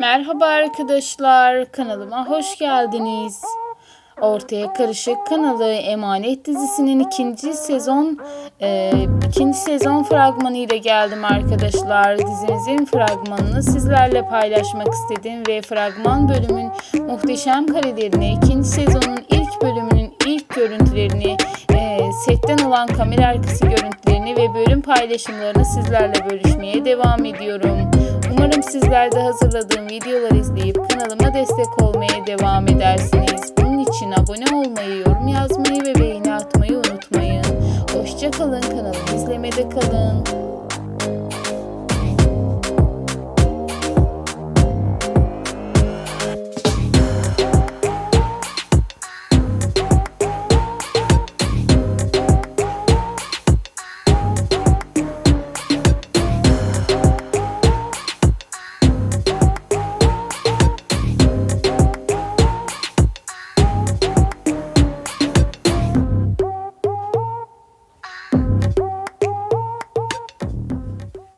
Merhaba arkadaşlar, kanalıma hoş geldiniz. Ortaya Karışık kanalı Emanet dizisinin ikinci sezon e, ikinci sezon fragmanı ile geldim arkadaşlar. Dizimizin fragmanını sizlerle paylaşmak istedim ve fragman bölümün muhteşem karelerini, ikinci sezonun ilk bölümünün ilk görüntülerini, e, setten olan kamera arkası görüntülerini ve bölüm paylaşımlarını sizlerle bölüşmeye devam ediyorum. Umarım sizler de hazırladığım videoları izleyip kanalıma destek olmaya devam edersiniz. Bunun için abone olmayı, yorum yazmayı ve beğeni atmayı unutmayın. Hoşçakalın, kanalımı izlemede kalın.